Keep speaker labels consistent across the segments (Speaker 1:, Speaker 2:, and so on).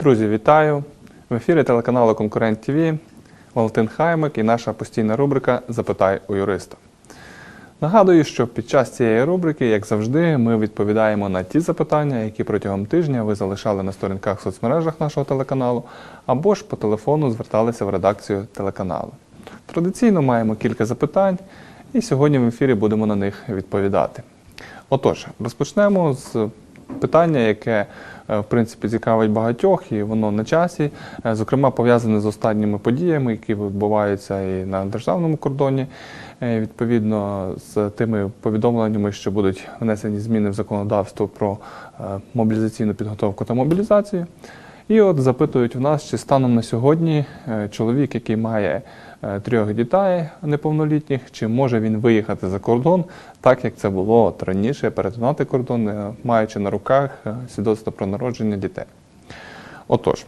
Speaker 1: Друзі, вітаю! В ефірі телеканалу Конкурент ТВ Валентин Хаймик і наша постійна рубрика Запитай у юриста. Нагадую, що під час цієї рубрики, як завжди, ми відповідаємо на ті запитання, які протягом тижня ви залишали на сторінках в соцмережах нашого телеканалу, або ж по телефону зверталися в редакцію телеканалу. Традиційно маємо кілька запитань, і сьогодні в ефірі будемо на них відповідати. Отож, розпочнемо з питання, яке е, в принципі цікавить багатьох, і воно на часі, е, зокрема пов'язане з останніми подіями, які відбуваються і на державному кордоні, е, відповідно з тими повідомленнями, що будуть внесені зміни в законодавство про мобілізаційну підготовку та мобілізацію. І от запитують в нас, чи станом на сьогодні чоловік, який має трьох дітей неповнолітніх, чи може він виїхати за кордон, так як це було раніше, перетинати кордон, е, маючи на руках е, свідоцтво про народження дітей. Отож,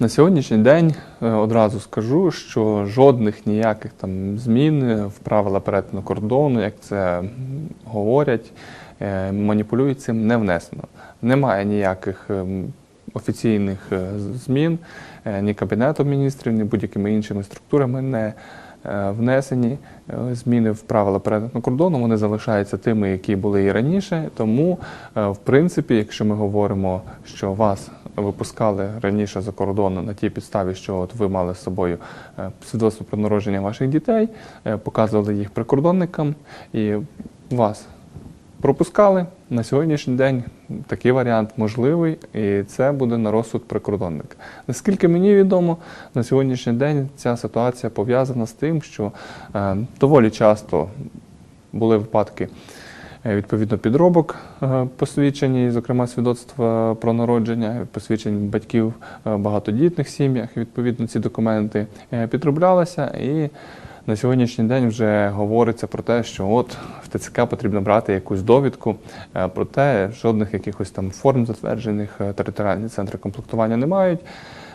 Speaker 1: на сьогоднішній день е, одразу скажу, що жодних ніяких там змін е, в правила перетину кордону, як це говорять, е, маніпулюють цим, не внесено. Немає ніяких ем, офіційних е, змін е, ні Кабінетом міністрів, ні будь-якими іншими структурами не е, внесені зміни в правила перетину кордону. Вони залишаються тими, які були і раніше. Тому, в принципі, якщо ми говоримо, що вас випускали раніше за кордону на тій підставі, що от ви мали з собою свідоцтво про народження ваших дітей, показували їх прикордонникам і вас пропускали. На сьогоднішній день такий варіант можливий, і це буде на розсуд прикордонника. Наскільки мені відомо, на сьогоднішній день ця ситуація пов'язана з тим, що е, доволі часто були випадки е, відповідно підробок е, посвідчень, зокрема свідоцтва про народження, посвідчень батьків в багатодітних сім'ях. Відповідно, ці документи підроблялися і. На сьогоднішній день вже говориться про те, що от в ТЦК потрібно брати якусь довідку, про проте жодних якихось там форм затверджених е, територіальні центри комплектування не мають.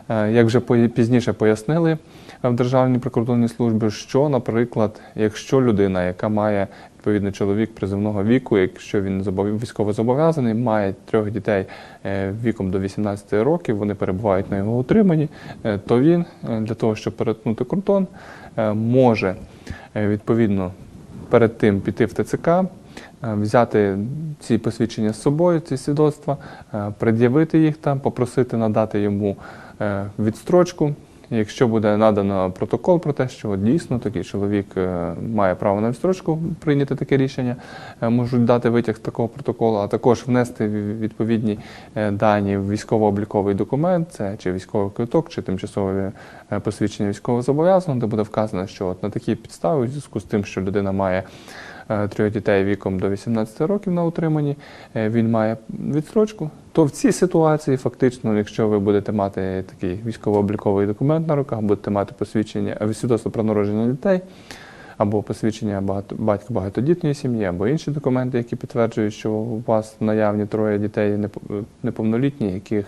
Speaker 1: Е, Як вже пізніше пояснили е, в Державній прикордонній службі, що, наприклад, якщо людина, яка має відповідно чоловік призивного віку, якщо він військово зобов'язаний, має трьох дітей е, віком до 18 років, вони перебувають на його утриманні, е, то він е, для того, щоб перетнути кордон, може відповідно перед тим піти в ТЦК, взяти ці посвідчення з собою, ці свідоцтва, пред'явити їх там, попросити надати йому відстрочку. Якщо буде надано протокол про те, що дійсно такий чоловік е, має право на відстрочку прийняти таке рішення, е, можуть дати витяг з такого протоколу, а також внести відповідні е, дані в військово-обліковий документ, це чи військовий квиток, чи тимчасове посвідчення військовозобов'язаного, де буде вказано, що от на такій підставі, у зв'язку з тим, що людина має трьох дітей віком до 18 років на утриманні, е, він має відстрочку, то в цій ситуації фактично, якщо ви будете мати такий військово-обліковий документ на руках, будете мати посвідчення е, свідоцтво про народження дітей, або посвідчення багато, батька багатодітної сім'ї, або інші документи, які підтверджують, що у вас наявні троє дітей непо- неповнолітні, яких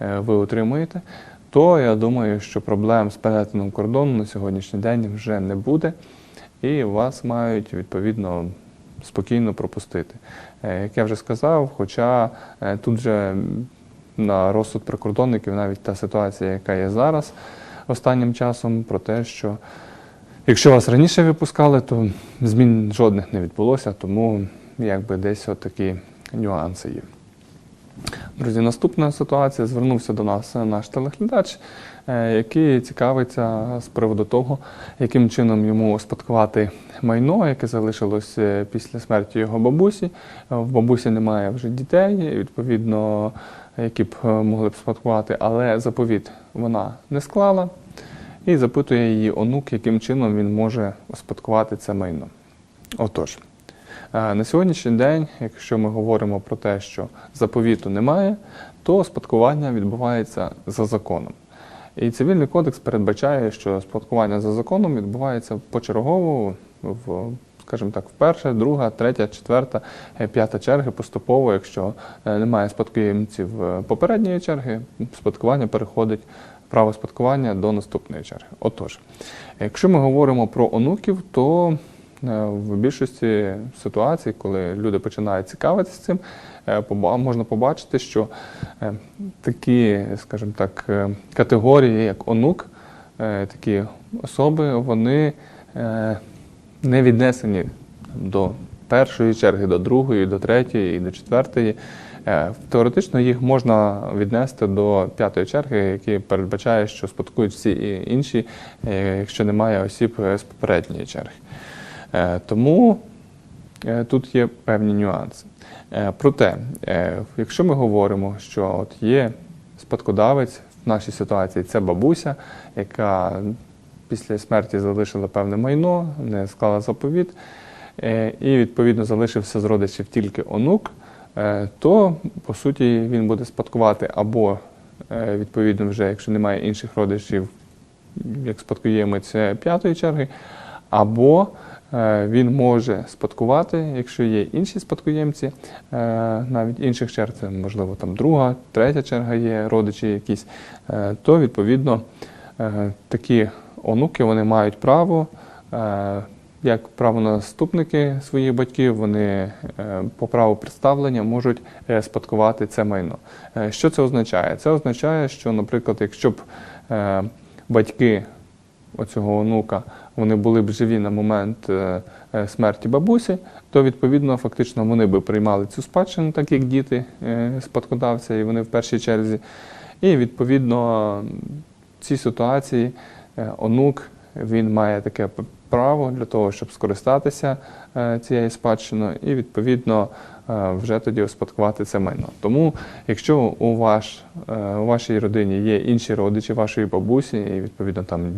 Speaker 1: е, ви утримуєте, то я думаю, що проблем з перетином кордону на сьогоднішній день вже не буде, і вас мають відповідно спокійно пропустити. Е, Як я вже сказав, хоча е, тут вже на розсуд прикордонників навіть та ситуація, яка є зараз останнім часом, про те, що якщо вас раніше випускали, то змін жодних не відбулося, тому якби десь отакі нюанси є. Друзі, наступна ситуація звернувся до нас наш телеглядач, е, який цікавиться з приводу того, яким чином йому успадкувати майно, яке залишилось е, після смерті його бабусі. Е, В бабусі немає вже дітей, відповідно, які б е, могли б спадкувати, але заповіт вона не склала. І запитує її онук, яким чином він може успадкувати це майно. Отож, Е, На сьогоднішній день, якщо ми говоримо про те, що заповіту немає, то спадкування відбувається за законом. І цивільний кодекс передбачає, що спадкування за законом відбувається почергово в, скажімо так, в перша, друга, третя, четверта, е, п'ята черги поступово. Якщо е, немає спадкоємців е, попередньої черги, спадкування переходить право спадкування до наступної черги. Отож, якщо ми говоримо про онуків, то В більшості ситуацій, коли люди починають цікавитися цим, е, можна побачити, що е, такі, скажімо так, е, категорії, як онук, такі особи, вони не віднесені до першої черги, до другої, до третьої до четвертої. Теоретично їх можна віднести до п'ятої черги, які передбачає, що спадкують всі інші, якщо немає осіб з попередньої черги. Е, Тому е, тут є певні нюанси. Е, Проте, якщо ми говоримо, що от є спадкодавець в нашій ситуації, це бабуся, яка після смерті залишила певне майно, не склала заповіт, і відповідно залишився з родичів тільки онук, то по суті він буде спадкувати або відповідно, вже якщо немає інших родичів, як спадкоємець п'ятої черги, або він може спадкувати, якщо є інші спадкоємці, е, навіть інших черг, це можливо там друга, третя черга є, родичі якісь, е, то відповідно е, такі онуки вони мають право. е, Як правонаступники своїх батьків, вони е, по праву представлення можуть е, спадкувати це майно. Е, Що це означає? Це означає, що, наприклад, якщо б е, батьки оцього онука вони були б живі на момент е, е, смерті бабусі, то відповідно фактично вони би приймали цю спадщину, так як діти е, спадкодавця, і вони в першій черзі. І відповідно в цій ситуації онук він має таке право для того, щоб скористатися е, цією спадщиною, і відповідно е, вже тоді успадкувати це майно. Тому, якщо у, ваш, е, у вашій родині є інші родичі вашої бабусі, і відповідно там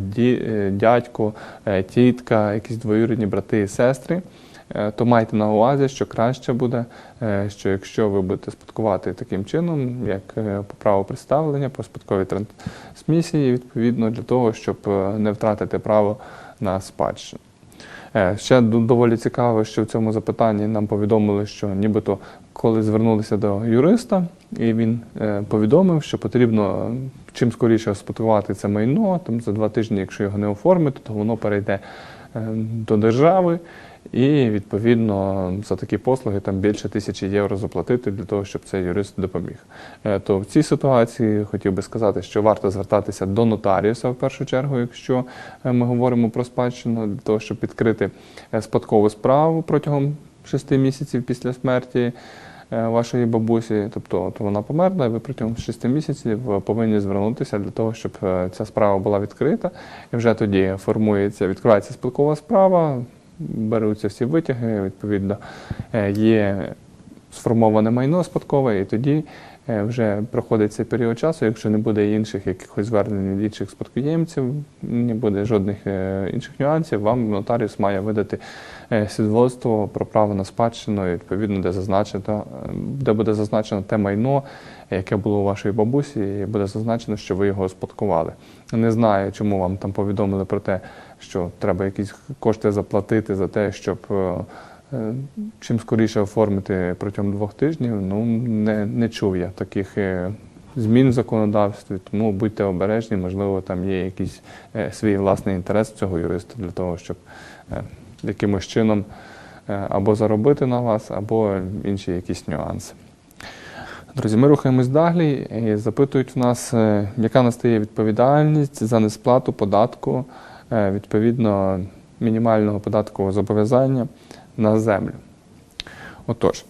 Speaker 1: дядько, тітка, якісь двоюрідні брати і сестри. Е, То майте на увазі, що краще буде, е, що якщо ви будете спадкувати таким чином, як е, по праву представлення, по спадковій трансмісії, відповідно для того, щоб не втратити право на спадщину. Ще доволі цікаво, що в цьому запитанні нам повідомили, що нібито коли звернулися до юриста, і він повідомив, що потрібно чим скоріше успадкувати це майно, там за два тижні, якщо його не оформити, то воно перейде до держави. І відповідно за такі послуги там більше тисячі євро заплатити для того, щоб цей юрист допоміг. Е, То в цій ситуації хотів би сказати, що варто звертатися до нотаріуса в першу чергу, якщо е, ми говоримо про спадщину, для того, щоб відкрити е, спадкову справу протягом шести місяців після смерті вашої бабусі. Тобто от вона померла, і ви протягом шести місяців повинні звернутися для того, щоб ця справа була відкрита. І вже тоді формується, відкривається спадкова справа, беруться всі витяги, відповідно, е, є сформоване майно спадкове, і тоді е, вже проходить цей період часу, якщо не буде інших якихось звернень від інших спадкоємців, не буде жодних е, інших нюансів, вам нотаріус має видати свідоцтво про право на спадщину, відповідно, де зазначено, де буде зазначено те майно, яке було у вашої бабусі, і буде зазначено, що ви його спадкували. Не знаю, чому вам там повідомили про те, що треба якісь кошти заплатити за те, щоб е, е, чим скоріше оформити протягом двох тижнів. Ну не, не чув я таких е, змін в законодавстві, тому будьте обережні, можливо, там є якийсь свій власний інтерес цього юриста для того, щоб якимось чином або заробити на вас, або інші якісь нюанси. Друзі, ми рухаємось далі і запитують в нас, яка настає відповідальність за несплату податку, відповідно мінімального податкового зобов'язання на землю. Отож,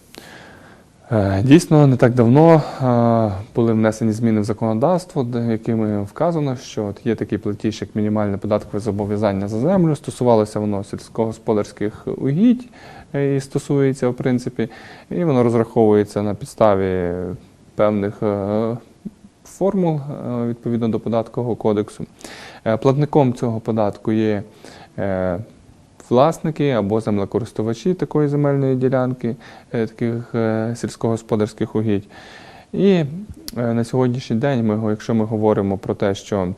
Speaker 1: е, дійсно, не так давно е, були внесені зміни в законодавство, якими вказано, що от є такий платіж, як мінімальне податкове зобов'язання за землю. Стосувалося воно сільськогосподарських угідь е, і стосується, в принципі, і воно розраховується на підставі певних е, формул е, відповідно до податкового кодексу. Е, Платником цього податку є е, власники або землекористувачі такої земельної ділянки, таких сільськогосподарських угідь. І на сьогоднішній день, ми, якщо ми говоримо про те, що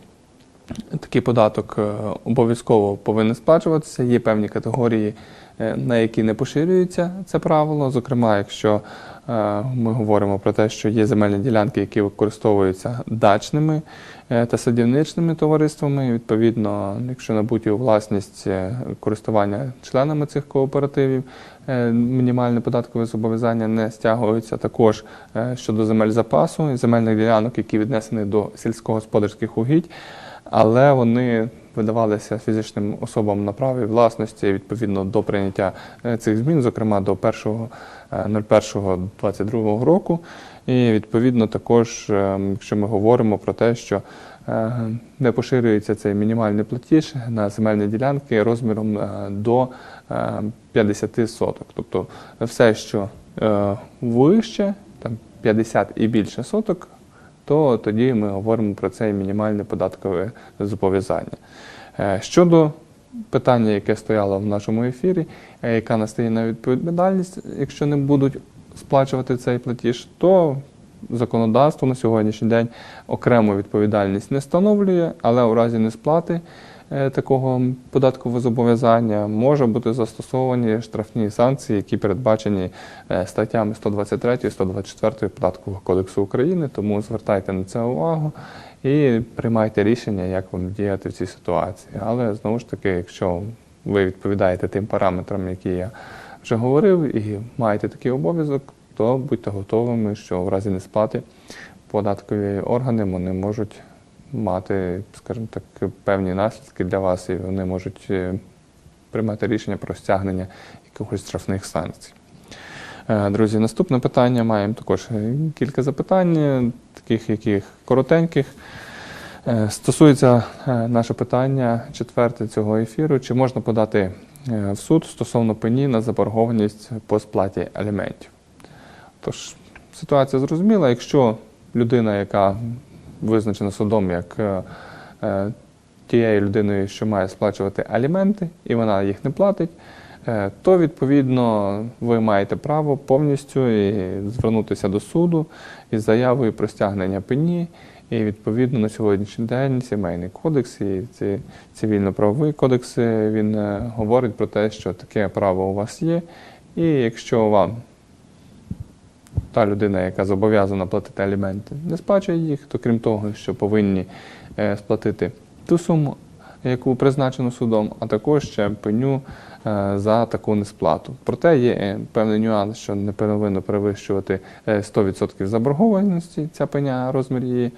Speaker 1: Такий податок обов'язково повинен сплачуватися. Є певні категорії, на які не поширюється це правило. Зокрема, якщо е, ми говоримо про те, що є земельні ділянки, які використовуються дачними е, та садівничними товариствами. Відповідно, якщо набуті у власність е, користування членами цих кооперативів, е, мінімальне податкове зобов'язання не стягується. Також е, щодо земель запасу і земельних ділянок, які віднесені до сільськогосподарських угідь але вони видавалися фізичним особам на праві власності відповідно до прийняття е, цих змін, зокрема до е, 1.01.22 року. І відповідно також, е, якщо ми говоримо про те, що е, не поширюється цей мінімальний платіж на земельні ділянки розміром е, до е, 50 соток. Тобто все, що е, вище, там 50 і більше соток, то тоді ми говоримо про це мінімальне податкове зобов'язання. Е, Щодо питання, яке стояло в нашому ефірі, е, яка настає на відповідальність, якщо не будуть сплачувати цей платіж, то законодавство на сьогоднішній день окрему відповідальність не встановлює, але у разі несплати такого податкового зобов'язання може бути застосовані штрафні санкції, які передбачені е, статтями 123 і 124 Податкового кодексу України. Тому звертайте на це увагу і приймайте рішення, як вам діяти в цій ситуації. Але знову ж таки, якщо ви відповідаєте тим параметрам, які я вже говорив, і маєте такий обов'язок, то будьте готовими, що в разі несплати податкові органи вони можуть мати, скажімо так, певні наслідки для вас, і вони можуть е, приймати рішення про стягнення якихось штрафних санкцій. Е, Друзі, наступне питання. Маємо також е, кілька запитань, таких яких коротеньких. Стосується наше питання четверте цього ефіру. Чи можна подати в суд стосовно пені на заборгованість по сплаті аліментів? Тож, ситуація зрозуміла, якщо людина, яка визначена судом як е, е, тією людиною, що має сплачувати аліменти, і вона їх не платить, е, то відповідно ви маєте право повністю звернутися до суду із заявою про стягнення пені. І відповідно на сьогоднішній день сімейний кодекс і ці цивільно-правовий кодекс він говорить про те, що таке право у вас є. І якщо вам та людина, яка зобов'язана платити аліменти, не сплачує їх, то крім того, що повинні е, сплатити ту суму, яку призначено судом, а також ще пеню е, за таку несплату. Проте є е, певний нюанс, що не повинно перевищувати е, 100% заборгованості ця пеня, розмір її.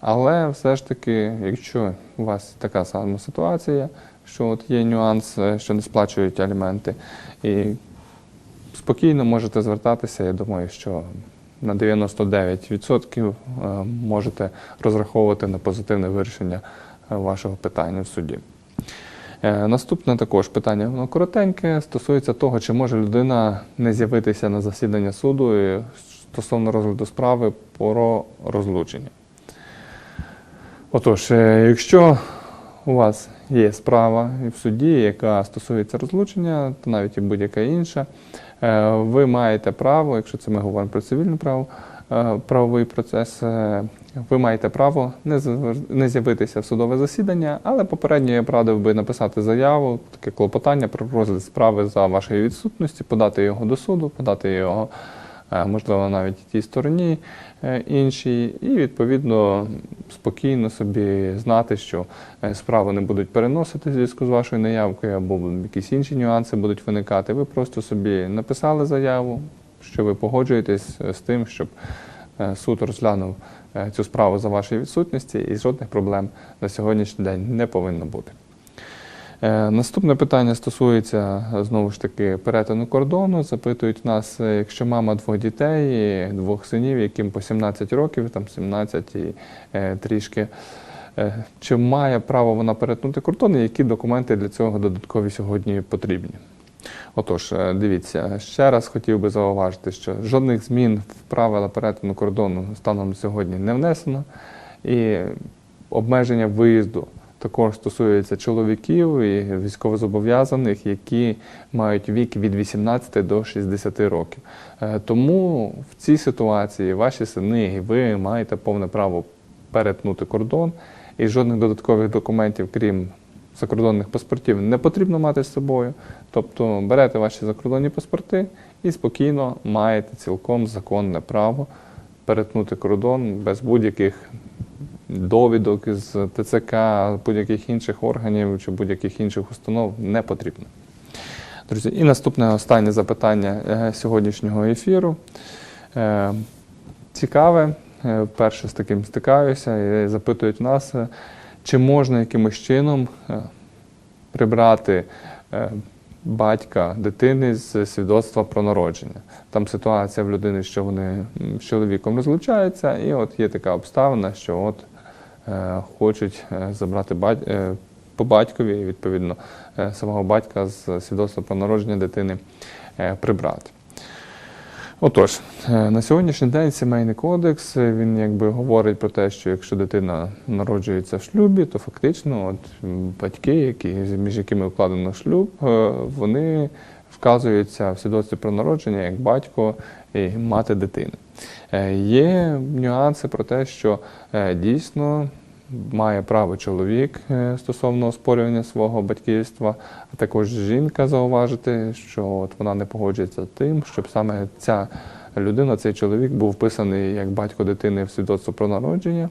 Speaker 1: Але все ж таки, якщо у вас така сама ситуація, що от є нюанс, що не сплачують аліменти, і спокійно можете звертатися. Я думаю, що на 99% е, можете розраховувати на позитивне вирішення е, вашого питання в суді. Е, Наступне також питання, воно коротеньке, стосується того, чи може людина не з'явитися на засідання суду стосовно розгляду справи про розлучення. Отож, якщо у вас є справа в суді, яка стосується розлучення, то навіть і будь-яка інша, ви маєте право, якщо це ми говоримо про цивільне право, е, правовий процес, е, ви маєте право не з'явитися в судове засідання, але попередньо я б би написати заяву, таке клопотання про розгляд справи за вашої відсутності, подати його до суду, подати його, е, можливо, навіть тій стороні е, іншій, і відповідно спокійно собі знати, що е, справи не будуть переносити в зв'язку з вашою наявкою, або якісь інші нюанси будуть виникати. Ви просто собі написали заяву, що ви погоджуєтесь е, з тим, щоб е, суд розглянув цю справу за вашої відсутності, і жодних проблем на сьогоднішній день не повинно бути. Е, Наступне питання стосується знову ж таки перетину кордону. Запитують нас, е, якщо мама двох дітей, двох синів, яким по 17 років, там 17 і е, трішки. Чи має право вона перетнути кордон і які документи для цього додаткові сьогодні потрібні? Отож, дивіться, ще раз хотів би зауважити, що жодних змін в правила перетину кордону станом сьогодні не внесено, і обмеження виїзду також стосується чоловіків і військовозобов'язаних, які мають вік від 18 до 60 років. Е, Тому в цій ситуації ваші сини і ви маєте повне право перетнути кордон і жодних додаткових документів, крім закордонних паспортів, не потрібно мати з собою. Тобто берете ваші закордонні паспорти і спокійно маєте цілком законне право перетнути кордон без будь-яких довідок із ТЦК, будь-яких інших органів чи будь-яких інших установ не потрібно. Друзі, і наступне останнє запитання е, сьогоднішнього ефіру. Е, Цікаве, е, вперше з таким стикаюся і запитують нас, чи можна якимось чином прибрати батька дитини з свідоцтва про народження. Там ситуація в людини, що вони з чоловіком розлучаються, і от є така обставина, що от хочуть е, забрати е, по батькові, відповідно, е, самого батька з свідоцтва про народження дитини е, прибрати. Отож, е, на сьогоднішній день сімейний кодекс е, він якби говорить про те, що якщо дитина народжується в шлюбі, то фактично от батьки, які, між якими укладено шлюб, е, вони вказуються в свідоцтві про народження як батько і мати дитини. Е, Є нюанси про те, що е, дійсно має право чоловік е, стосовно оспорювання свого батьківства, а також жінка зауважити, що от вона не погоджується з тим, щоб саме ця людина, цей чоловік був вписаний як батько дитини в свідоцтво про народження.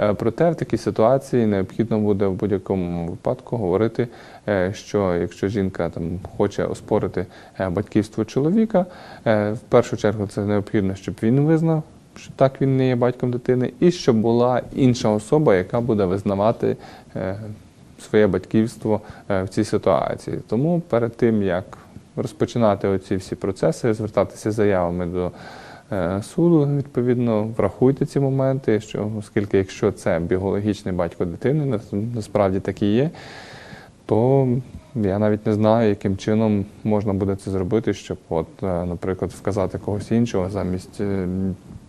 Speaker 1: Е, Проте в такій ситуації необхідно буде в будь-якому випадку говорити, е, що якщо жінка там хоче оспорити е, батьківство чоловіка, в першу чергу це необхідно, щоб він визнав що так він не є батьком дитини, і щоб була інша особа, яка буде визнавати своє батьківство в цій ситуації. Тому перед тим як розпочинати оці всі процеси, звертатися з заявами до е, суду, відповідно, врахуйте ці моменти, що оскільки якщо це біологічний батько дитини, насправді так і є, то я навіть не знаю, яким чином можна буде це зробити, щоб, от, е, наприклад, вказати когось іншого замість е,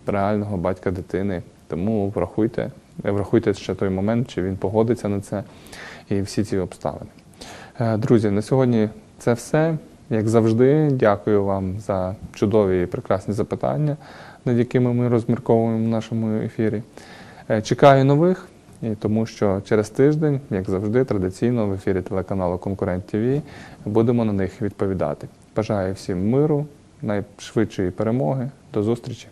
Speaker 1: реального батька дитини. Тому врахуйте, врахуйте ще той момент, чи він погодиться на це і всі ці обставини. Друзі, на сьогодні це все. Як завжди, дякую вам за чудові і прекрасні запитання, над якими ми розмірковуємо в нашому ефірі. Е, Чекаю нових, тому що через тиждень, як завжди, традиційно в ефірі телеканалу Конкурент ТВ будемо на них відповідати. Бажаю всім миру, найшвидшої перемоги. До зустрічі!